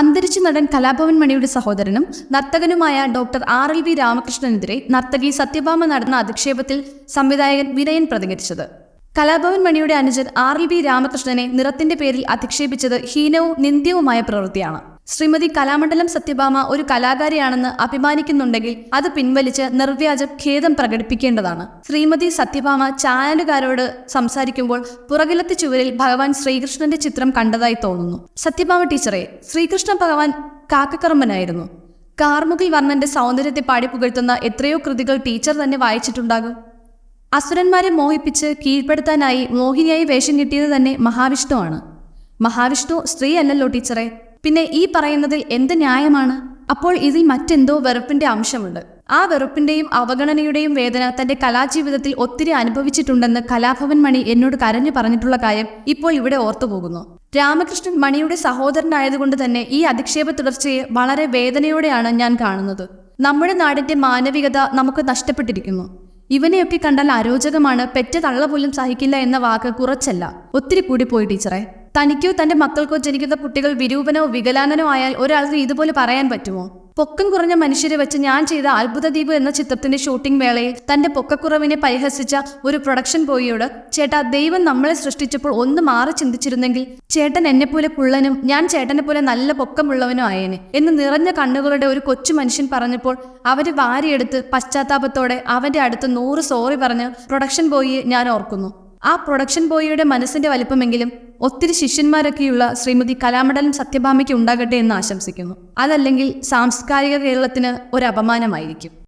അന്തരിച്ച നടൻ കലാഭവൻ മണിയുടെ സഹോദരനും നർത്തകനുമായ ഡോക്ടർ ആർ എൽ വി രാമകൃഷ്ണനെതിരെ നർത്തകി സത്യഭാമ നടന്ന അധിക്ഷേപത്തിൽ സംവിധായകൻ വിനയൻ പ്രതികരിച്ചത്. കലാഭവൻ മണിയുടെ അനുജൻ ആർ എൽ വി രാമകൃഷ്ണനെ നിറത്തിന്റെ പേരിൽ അധിക്ഷേപിച്ചത് ഹീനവും നിന്ദ്യവുമായ പ്രവൃത്തിയാണ്. ശ്രീമതി കലാമണ്ഡലം സത്യഭാമ ഒരു കലാകാരിയാണെന്ന് അഭിമാനിക്കുന്നുണ്ടെങ്കിൽ അത് പിൻവലിച്ച് നിർവ്യാജം ഖേദം പ്രകടിപ്പിക്കേണ്ടതാണ്. ശ്രീമതി സത്യഭാമ ചാനലുകാരോട് സംസാരിക്കുമ്പോൾ പുറകിലത്തെ ചുവരിൽ ഭഗവാൻ ശ്രീകൃഷ്ണന്റെ ചിത്രം കണ്ടതായി തോന്നുന്നു. സത്യഭാമ ടീച്ചറെ ശ്രീകൃഷ്ണ ഭഗവാൻ കാക്കക്കറമ്പനായിരുന്നു കാർമുകിൽ വർണന്റെ സൗന്ദര്യത്തെ പാടി പുകഴ്ത്തുന്ന എത്രയോ കൃതികൾ ടീച്ചർ തന്നെ വായിച്ചിട്ടുണ്ടാകും. അസുരന്മാരെ മോഹിപ്പിച്ച് കീഴ്പ്പെടുത്താനായി മോഹിനിയായി വേഷം കിട്ടിയത് തന്നെ മഹാവിഷ്ണുവാണ് മഹാവിഷ്ണു സ്ത്രീ അല്ലല്ലോ ടീച്ചറെ. പിന്നെ ഈ പറയുന്നതിൽ എന്ത് ന്യായമാണ്? അപ്പോൾ ഇതിൽ മറ്റെന്തോ വെറുപ്പിന്റെ അംശമുണ്ട്. ആ വെറുപ്പിന്റെയും അവഗണനയുടെയും വേദന തന്റെ കലാജീവിതത്തിൽ ഒത്തിരി അനുഭവിച്ചിട്ടുണ്ടെന്ന് കലാഭവൻ മണി എന്നോട് കരഞ്ഞു പറഞ്ഞിട്ടുള്ള കാര്യം ഇപ്പോൾ ഇവിടെ ഓർത്തുപോകുന്നു. രാമകൃഷ്ണൻ മണിയുടെ സഹോദരനായതുകൊണ്ട് തന്നെ ഈ അധിക്ഷേപ തുടർച്ചയെ വളരെ വേദനയോടെയാണ് ഞാൻ കാണുന്നത്. നമ്മുടെ നാടിന്റെ മാനവികത നമുക്ക് നഷ്ടപ്പെട്ടിരിക്കുന്നു. ഇവനെയൊക്കെ കണ്ടാൽ അരോചകമാണ് പെറ്റ തള്ള പോലും സഹിക്കില്ല എന്ന വാക്ക് കുറച്ചല്ല. ഒത്തിരി കൂടി പോയി ടീച്ചറെ. തനിക്കോ തന്റെ മക്കൾക്കോ ജനിക്കുന്ന കുട്ടികൾ വിരൂപനോ വികലാനനോ ആയാൽ ഒരാൾക്ക് ഇതുപോലെ പറയാൻ പറ്റുമോ? പൊക്കം കുറഞ്ഞ മനുഷ്യരെ വെച്ച് ഞാൻ ചെയ്ത അത്ഭുത ദ്വീപ് എന്ന ചിത്രത്തിന്റെ ഷൂട്ടിംഗ് വേളയിൽ തന്റെ പൊക്കക്കുറവിനെ പരിഹസിച്ച ഒരു പ്രൊഡക്ഷൻ ബോയിയോട് ചേട്ടാ ദൈവം നമ്മളെ സൃഷ്ടിച്ചപ്പോൾ ഒന്ന് മാറി ചിന്തിച്ചിരുന്നെങ്കിൽ ചേട്ടൻ എന്നെപ്പോലെ കുള്ളനും ഞാൻ ചേട്ടനെ പോലെ നല്ല പൊക്കമുള്ളവനും ആയേനെ എന്ന് നിറഞ്ഞ കണ്ണുകളുടെ ഒരു കൊച്ചു മനുഷ്യൻ പറഞ്ഞപ്പോൾ അവർ വാരിയെടുത്ത് പശ്ചാത്താപത്തോടെ അവന്റെ അടുത്ത് നൂറ് സോറി പറഞ്ഞ് പ്രൊഡക്ഷൻ ബോയിയെ ഞാൻ ഓർക്കുന്നു. ആ പ്രൊഡക്ഷൻ ബോയിയുടെ മനസ്സിന്റെ വലിപ്പമെങ്കിലും ഒത്തിരി ശിഷ്യന്മാരൊക്കെയുള്ള ശ്രീമതി കലാമണ്ഡലം സത്യഭാമയ്ക്ക് ഉണ്ടാകട്ടെ എന്ന് ആശംസിക്കുന്നു. അതല്ലെങ്കിൽ സാംസ്കാരിക കേരളത്തിന് ഒരു അപമാനമായിരിക്കും.